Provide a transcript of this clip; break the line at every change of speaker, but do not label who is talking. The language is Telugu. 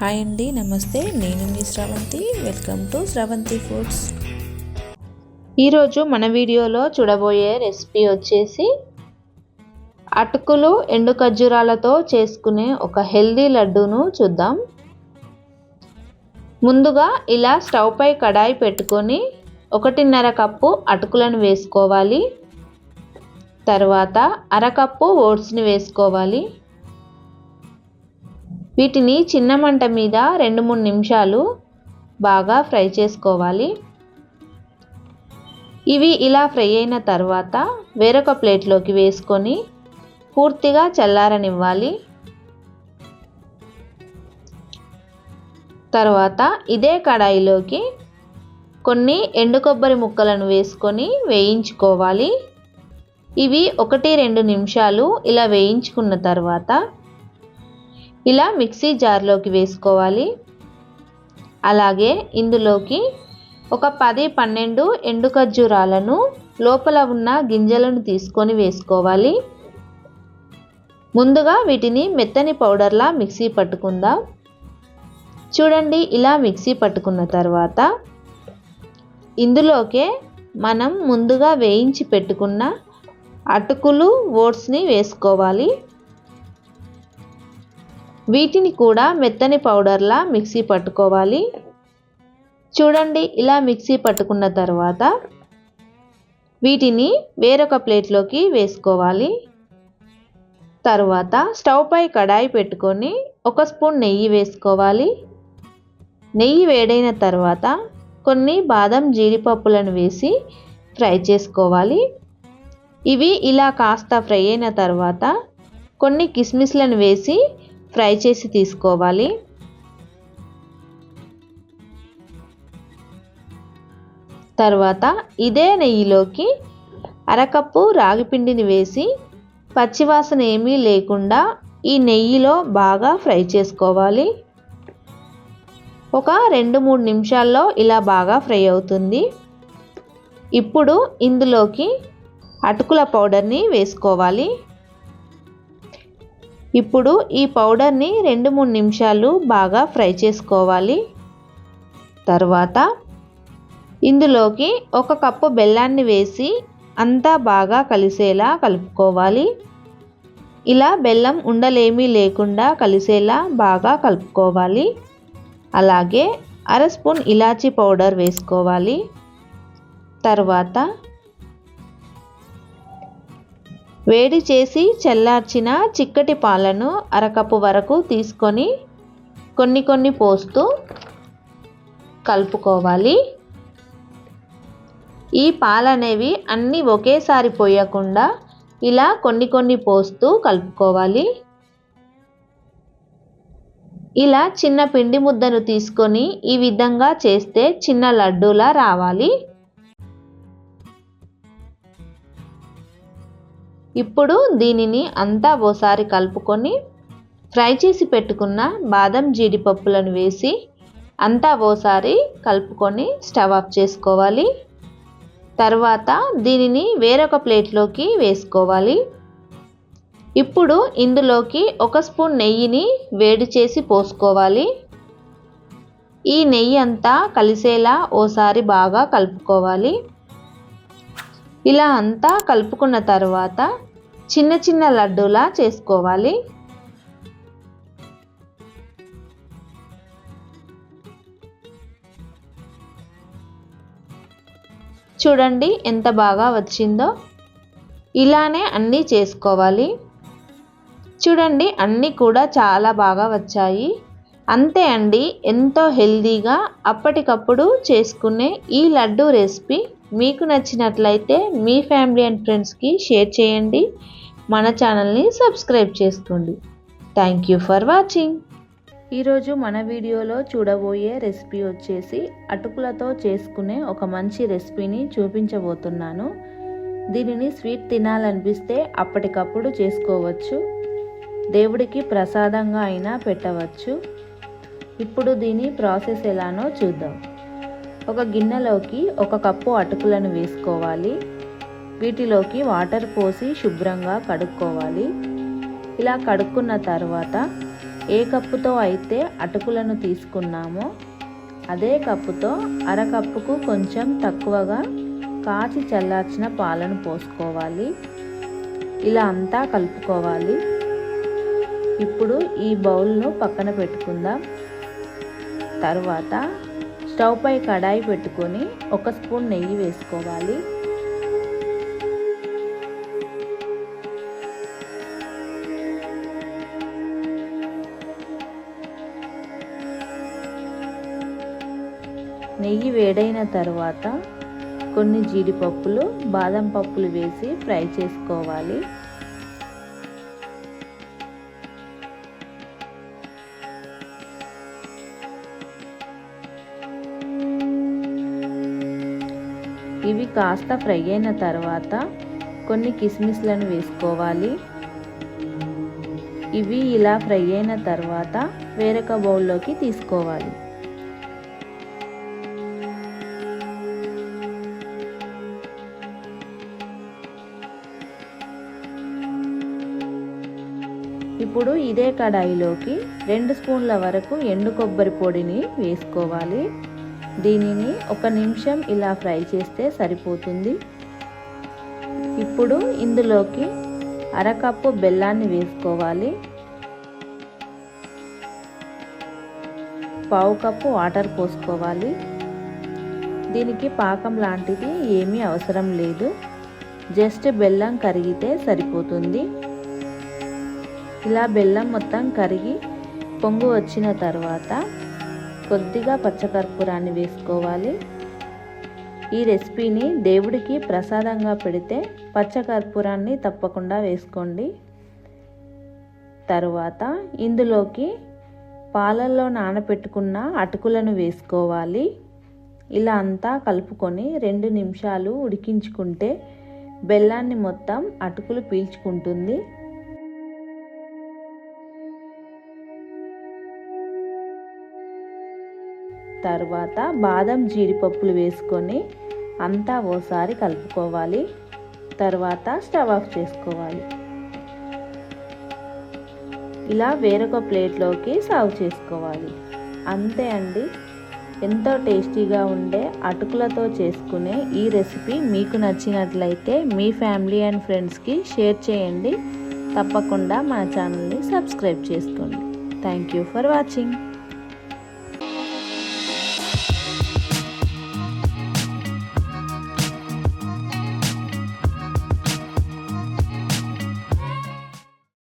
హాయ్ అండి నమస్తే. నేను మీ Shravanthi. Welcome to Shravanthi foods
ఈరోజు మన వీడియోలో చూడబోయే రెసిపీ వచ్చేసి అటుకులు ఎండు ఖర్జూరాలతో చేసుకునే ఒక హెల్దీ లడ్డూను చూద్దాం. ముందుగా ఇలా స్టవ్ పై కడాయి పెట్టుకొని ఒకటిన్నర కప్పు అటుకులను వేసుకోవాలి. తర్వాత అరకప్పు ఓట్స్ని వేసుకోవాలి. వీటిని చిన్న మంట మీద రెండు మూడు నిమిషాలు బాగా ఫ్రై చేసుకోవాలి. ఇవి ఇలా ఫ్రై అయిన తర్వాత వేరొక ప్లేట్లోకి వేసుకొని పూర్తిగా చల్లారనివ్వాలి. తర్వాత ఇదే కడాయిలోకి కొన్ని ఎండు కొబ్బరి ముక్కలను వేసుకొని వేయించుకోవాలి. ఇవి ఒకటి రెండు నిమిషాలు ఇలా వేయించుకున్న తర్వాత ఇలా మిక్సీ జార్లోకి వేసుకోవాలి. అలాగే ఇందులోకి ఒక పది పన్నెండు ఎండు ఖర్జూరాలను లోపల ఉన్న గింజలను తీసుకొని వేసుకోవాలి. ముందుగా వీటిని మెత్తని పౌడర్లా మిక్సీ పట్టుకుందాం. చూడండి ఇలా మిక్సీ పట్టుకున్న తర్వాత ఇందులోకే మనం ముందుగా వేయించి పెట్టుకున్న అటుకులు ఓట్స్ని వేసుకోవాలి. వీటిని కూడా మెత్తని పౌడర్లా మిక్సీ పట్టుకోవాలి. చూడండి ఇలా మిక్సీ పట్టుకున్న తర్వాత వీటిని వేరొక ప్లేట్లోకి వేసుకోవాలి. తర్వాత స్టవ్ పై కడాయి పెట్టుకొని ఒక స్పూన్ నెయ్యి వేసుకోవాలి. నెయ్యి వేడైన తర్వాత కొన్ని బాదం జీడిపప్పులను వేసి ఫ్రై చేసుకోవాలి. ఇవి ఇలా కాస్త ఫ్రై అయిన తర్వాత కొన్ని కిస్మిస్లను వేసి ఫ్రై చేసి తీసుకోవాలి. తర్వాత ఇదే నెయ్యిలోకి అరకప్పు రాగిపిండిని వేసి పచ్చివాసన ఏమీ లేకుండా ఈ నెయ్యిలో బాగా ఫ్రై చేసుకోవాలి. ఒక రెండు మూడు నిమిషాల్లో ఇలా బాగా ఫ్రై అవుతుంది. ఇప్పుడు ఇందులోకి అటుకుల పౌడర్ని వేసుకోవాలి. ఇప్పుడు ఈ పౌడర్ని రెండు మూడు నిమిషాలు బాగా ఫ్రై చేసుకోవాలి. తర్వాత ఇందులోకి ఒక కప్పు బెల్లాన్ని వేసి అంతా బాగా కలిసేలా కలుపుకోవాలి. ఇలా బెల్లం ఉండలేమీ లేకుండా కలిసేలా బాగా కలుపుకోవాలి. అలాగే అర స్పూన్ ఇలాచీ పౌడర్ వేసుకోవాలి. తర్వాత వేడి చేసి చల్లార్చిన చిక్కటి పాలను అరకప్పు వరకు తీసుకొని కొన్ని కొన్ని పోస్తూ కలుపుకోవాలి. ఈ పాలు అనేవి అన్నీ ఒకేసారి పోయకుండా ఇలా కొన్ని కొన్ని పోస్తూ కలుపుకోవాలి. ఇలా చిన్న పిండి ముద్దను తీసుకొని ఈ విధంగా చేస్తే చిన్న లడ్డూలా రావాలి. ఇప్పుడు దీనిని అంతా ఓసారి కలుపుకొని ఫ్రై చేసి పెట్టుకున్న బాదం జీడిపప్పులను వేసి అంతా ఓసారి కలుపుకొని స్టవ్ ఆఫ్ చేసుకోవాలి. తర్వాత దీనిని వేరొక ప్లేట్లోకి వేసుకోవాలి. ఇప్పుడు ఇందులోకి ఒక స్పూన్ నెయ్యిని వేడి చేసి పోసుకోవాలి. ఈ నెయ్యి అంతా కలిసేలా ఓసారి బాగా కలుపుకోవాలి. ఇలా అంతా కలుపుకున్న తర్వాత చిన్న చిన్న లడ్డూలా చేసుకోవాలి. చూడండి ఎంత బాగా వచ్చిందో. ఇలానే అన్నీ చేసుకోవాలి. చూడండి అన్నీ కూడా చాలా బాగా వచ్చాయి. అంతే అండి ఎంతో హెల్దీగా అప్పటికప్పుడు చేసుకునే ఈ లడ్డు రెసిపీ మీకు నచ్చినట్లయితే మీ ఫ్యామిలీ అండ్ ఫ్రెండ్స్కి షేర్ చేయండి. మన ఛానల్ని సబ్స్క్రైబ్ చేసుకోండి. థ్యాంక్ యూ ఫర్ వాచింగ్
ఈరోజు మన వీడియోలో చూడబోయే రెసిపీ వచ్చేసి అటుకులతో చేసుకునే ఒక మంచి రెసిపీని చూపించబోతున్నాను. దీనిని స్వీట్ తినాలనిపిస్తే అప్పటికప్పుడు చేసుకోవచ్చు. దేవుడికి ప్రసాదంగా అయినా పెట్టవచ్చు. ఇప్పుడు దీని ప్రాసెస్ ఎలానో చూద్దాం. ఒక గిన్నెలోకి ఒక కప్పు అటుకులను వేసుకోవాలి. వీటిలోకి వాటర్ పోసి శుభ్రంగా కడుక్కోవాలి. ఇలా కడుక్కున్న తర్వాత
ఏ కప్పుతో అయితే అటుకులను తీసుకున్నామో అదే కప్పుతో అరకప్పుకు కొంచెం తక్కువగా కాచి చల్లార్చిన పాలను పోసుకోవాలి. ఇలా అంతా కలుపుకోవాలి. ఇప్పుడు ఈ బౌల్ను పక్కన పెట్టుకుందాం. తర్వాత స్టవ్ పై కడాయి పెట్టుకొని ఒక స్పూన్ నెయ్యి వేసుకోవాలి. నెయ్యి వేడైన తర్వాత కొన్ని జీడిపప్పులు బాదం పప్పులు వేసి ఫ్రై చేసుకోవాలి. ఇవి కాస్త ఫ్రై అయిన తర్వాత కొన్ని కిస్మిస్లను వేసుకోవాలి. ఇవి ఇలా ఫ్రై అయిన తర్వాత వేరొక బౌల్లోకి తీసుకోవాలి. ఇప్పుడు ఇదే కడాయిలోకి రెండు స్పూన్ల వరకు ఎండు కొబ్బరి పొడిని వేసుకోవాలి. దీనిని ఒక నిమిషం ఇలా ఫ్రై చేస్తే సరిపోతుంది. ఇప్పుడు ఇందులోకి అరకప్పు బెల్లాన్ని వేసుకోవాలి. పావు కప్పు వాటర్ పోసుకోవాలి. దీనికి పాకం లాంటిది ఏమీ అవసరం లేదు. జస్ట్ బెల్లం కరిగితే సరిపోతుంది. ఇలా బెల్లం మొత్తం కరిగి పొంగు వచ్చిన తర్వాత కొద్దిగా పచ్చకర్పూరాన్ని వేసుకోవాలి. ఈ రెసిపీని దేవుడికి ప్రసాదంగా పెడితే పచ్చకర్పూరాన్ని తప్పకుండా వేసుకోండి. తరువాత ఇందులోకి పాలల్లో నానబెట్టుకున్న అటుకులను వేసుకోవాలి. ఇలా అంతా కలుపుకొని రెండు నిమిషాలు ఉడికించుకుంటే బెల్లాన్ని మొత్తం అటుకులు పీల్చుకుంటుంది. తర్వాత బాదం జీడిపప్పులు వేసుకొని అంతా ఓసారి కలుపుకోవాలి. తర్వాత స్టవ్ ఆఫ్ చేసుకోవాలి. ఇలా వేరొక ప్లేట్లోకి సర్వ్ చేసుకోవాలి. అంతే అండి. ఎంతో టేస్టీగా ఉండే అటుకులతో చేసుకునే ఈ రెసిపీ మీకు నచ్చినట్లయితే మీ ఫ్యామిలీ అండ్ ఫ్రెండ్స్కి షేర్ చేయండి. తప్పకుండా మా ఛానల్ని సబ్స్క్రైబ్ చేసుకోండి. Thank you for watching.